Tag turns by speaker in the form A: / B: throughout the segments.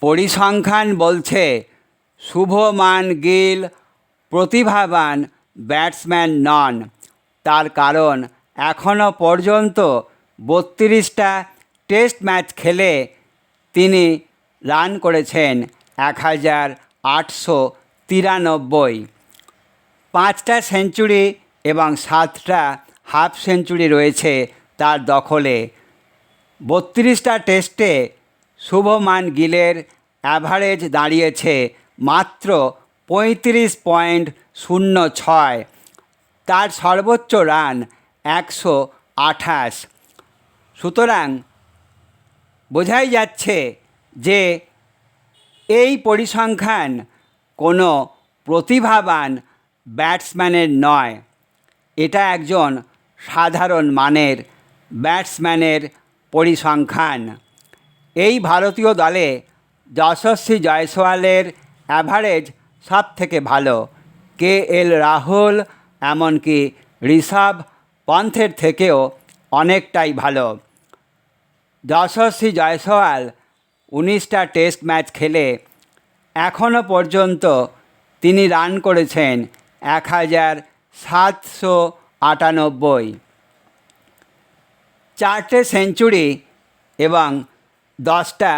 A: পরিসংখ্যান বলছে, শুভমান গিল প্রতিভাবান ব্যাটসম্যান নন। তার কারণ এখনও পর্যন্ত বত্রিশটা টেস্ট ম্যাচ খেলে তিনি রান করেছেন এক হাজার আটশো তিরানব্বই। পাঁচটা সেঞ্চুরি এবং সাতটা হাফ সেঞ্চুরি রয়েছে তার দখলে। বত্রিশটা টেস্টে শুভমান গিলের অ্যাভারেজ দাঁড়িয়েছে মাত্র পঁয়ত্রিশ পয়েন্ট শূন্য ছয়। তার সর্বোচ্চ রান একশো আঠাশ। সুতরাং বোঝাই যাচ্ছে যে এই পরিসংখ্যান কোনো প্রতিভাবান ব্যাটসম্যানের নয়। এটা একজন সাধারণ মানের ব্যাটসম্যানের পরিসংখ্যান। এই ভারতীয় দলে যশস্বী জয়সওয়ালের অ্যাভারেজ সব থেকে ভালো। কে এল রাহুল এমনকি ঋষভ পন্থের থেকেও অনেকটাই ভালো। যশস্বী জয়সওয়াল উনিশটা টেস্ট ম্যাচ খেলে এখনও পর্যন্ত তিনি রান করেছেন এক হাজার সাতশো আটানব্বই। চারটে সেঞ্চুরি এবং দশটা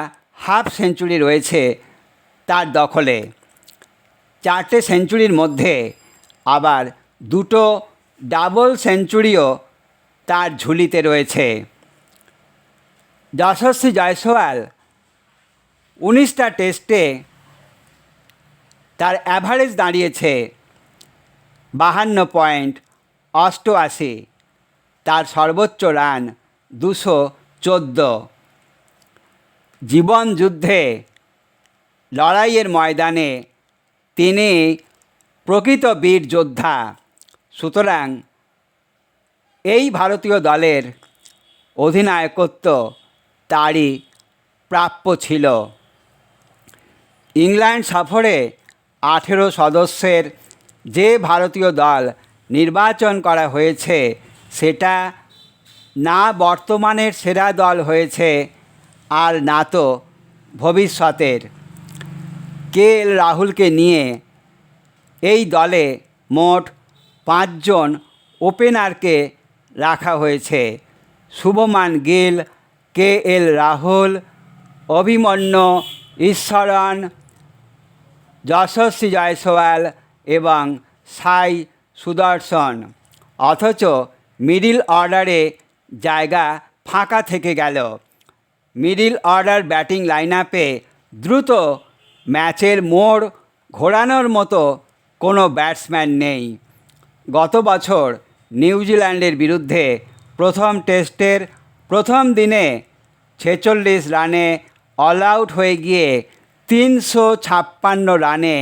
A: হাফ সেঞ্চুরি রয়েছে তার দখলে। চারটে সেঞ্চুরির মধ্যে আবার দুটো ডাবল সেঞ্চুরিও তার ঝুলিতে রয়েছে। যশস্বী জয়সওয়াল উনিশটা টেস্টে তার অ্যাভারেজ দাঁড়িয়েছে বাহান্ন পয়েন্ট অষ্টআশি, তার সর্বোচ্চ রান দুশো চোদ্দ। জীবন যুদ্ধে, লড়াইয়ের ময়দানে তিনি প্রকৃত বীর যোদ্ধা। সুতরাং এই ভারতীয় দলের অধিনায়কত্ব তারই প্রাপ্য ছিল। ইংল্যান্ড সফরে আঠেরো সদস্যের যে ভারতীয় দল নির্বাচন করা হয়েছে, সেটা না বর্তমানের সেরা দল হয়েছে আর না তো ভবিষ্যতের। কে এল রাহুলকে নিয়ে এই দলে মোট পাঁচজন ওপেনারকে রাখা হয়েছে। শুভমান গিল, কে এল রাহুল, অভিমন্যু ঈশ্বরন যশস্বী জয়সওয়াল এবং সাই সুদর্শন। অথচ মিডিল অর্ডারে জায়গা ফাঁকা থেকে গেল। মিডিল অর্ডার ব্যাটিং লাইন আপে দ্রুত ম্যাচের মোড় ঘোরানোর মতো কোনো ব্যাটসম্যান নেই। গত বছর নিউজিল্যান্ডের বিরুদ্ধে প্রথম টেস্টের প্রথম দিনে ছেচল্লিশ রানে অল আউট হয়ে গিয়ে তিনশো ছাপ্পান্ন রানে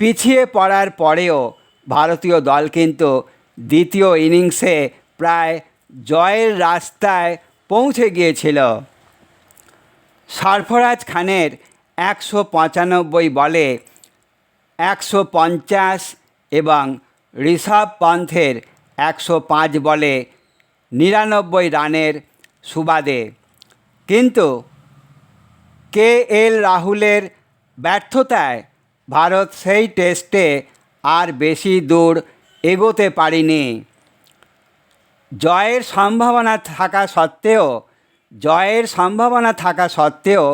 A: পিছিয়ে পড়ার পরেও ভারতীয় দল কিন্তু দ্বিতীয় ইনিংসে প্রায় জয়ের রাস্তায় পৌঁছে গিয়েছিল। সরফরাজ খানের একশো পঁচানব্বই বলে একশো পঞ্চাশ এবং ঋষভ পন্থের একশো পাঁচ বলে নিরানব্বই রানের সুবাদে। কিন্তু কে এল রাহুলের ব্যর্থতায় ভারত সেই টেস্টে আর বেশি দূর এগোতে পারেনি। জয়ের সম্ভাবনা থাকা সত্ত্বেও, জয়ের সম্ভাবনা থাকা সত্ত্বেও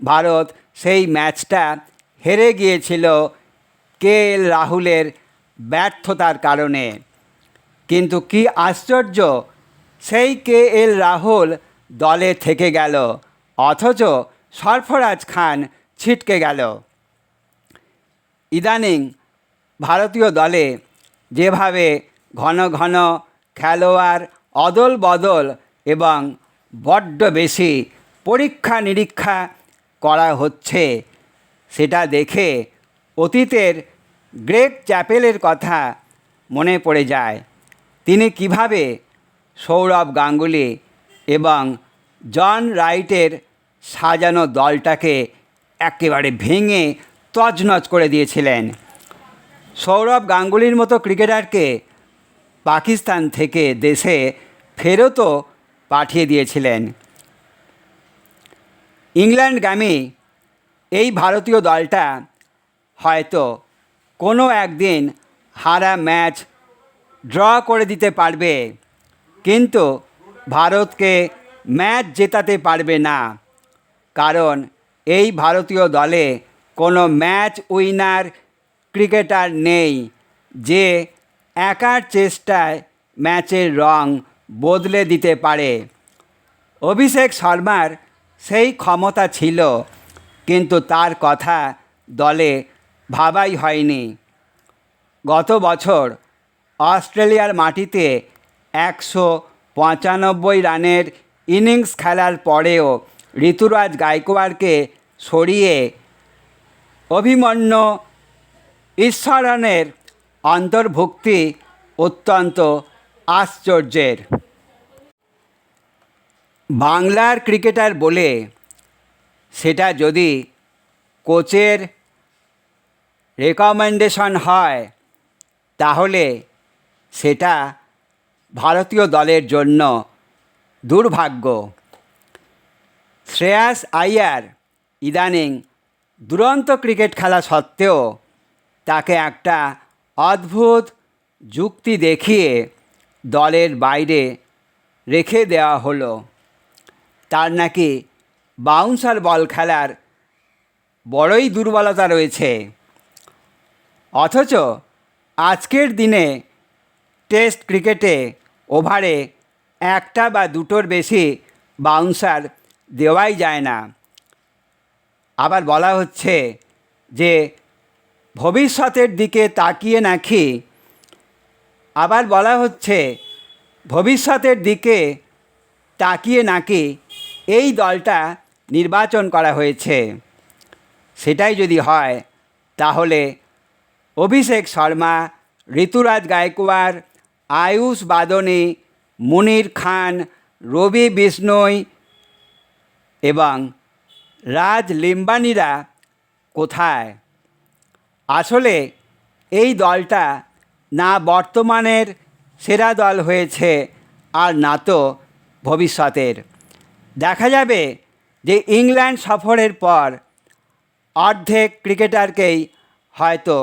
A: ভারত সেই ম্যাচটা হেরে গিয়েছিল কে এল রাহুলের ব্যর্থতার কারণে। কিন্তু কি আশ্চর্য, সেই কে এল রাহুল দলে থেকে গেল, অথচ সরফরাজ খান ছিটকে গেল। ইদানিং ভারতীয় দলে যেভাবে ঘন ঘন খেলোয়াড় অদল বদল এবং বড্ড বেশি পরীক্ষা নিরীক্ষা করা হচ্ছে, সেটা দেখে অতীতের গ্রেট চ্যাপেলের কথা মনে পড়ে যায়। তিনি কীভাবে সৌরভ গাঙ্গুলি এবং জন রাইটের সাজানো দলটাকে একেবারে ভেঙে তছনছ করে দিয়েছিলেন। সৌরভ গাঙ্গুলির মতো ক্রিকেটারকে পাকিস্তান থেকে দেশে ফেরতও পাঠিয়ে দিয়েছিলেন। ইংল্যান্ডগামী এই ভারতীয় দলটা হয়তো কোনো একদিন হারা ম্যাচ ড্র করে দিতে পারবে, কিন্তু ভারতকে ম্যাচ জেতাতে পারবে না। কারণ এই ভারতীয় দলে কোনো ম্যাচ উইনার ক্রিকেটার নেই, যে একার চেষ্টায় ম্যাচের রং বদলে দিতে পারে। অভিষেক শর্মার সেই ক্ষমতা ছিল, কিন্তু তার কথা দলে ভাবাই হয়নি। গত বছর অস্ট্রেলিয়ার মাটিতে একশো পঁচানব্বই রানের ইনিংস খেলার পরেও ঋতুরাজ গায়কোয়াড়কে সরিয়ে অভিমন্যু ঈশ্বরনের অন্তর্ভুক্তি অত্যন্ত আশ্চর্যের। বাংলার ক্রিকেটার বলে সেটা যদি কোচের রেকমেন্ডেশন হয়, তাহলে সেটা ভারতীয় দলের জন্য দুর্ভাগ্য। শ্রেয়াস আইয়ার ইদানিং দুরন্ত ক্রিকেট খেলা সত্ত্বেও তাকে একটা অদ্ভুত যুক্তি দেখিয়ে দলের বাইরে রেখে দেওয়া হলো। তার নাকি বাউন্সার বল খেলার বড়ই দুর্বলতা রয়েছে। অথচ আজকের দিনে টেস্ট ক্রিকেটে ওভারে একটা বা দুটোর বেশি বাউন্সার দেওয়াই যায় না। আবার বলা হচ্ছে যে ভবিষ্যতের দিকে তাকিয়ে নাকি? আবার বলা হচ্ছে, ভবিষ্যতের দিকে তাকিয়ে নাকি এই দলটা নির্বাচন করা হয়েছে? সেটাই যদি হয়, তাহলে অভিষেক শর্মা, ঋতুরাজ গায়কোয়াড়, আয়ুষ বাদনী, মুনির খান, রবি বিষ্ণই এবং রাজ লিম্বানিরা কোথায়? আসলে এই দলটা না বর্তমানের সেরা দল হয়েছে আর না তো ভবিষ্যতের। দেখা যাবে যে ইংল্যান্ড সফরের পর অর্ধেক ক্রিকেটারকেই হয়তো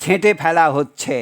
A: ছেঁটে ফেলা হচ্ছে।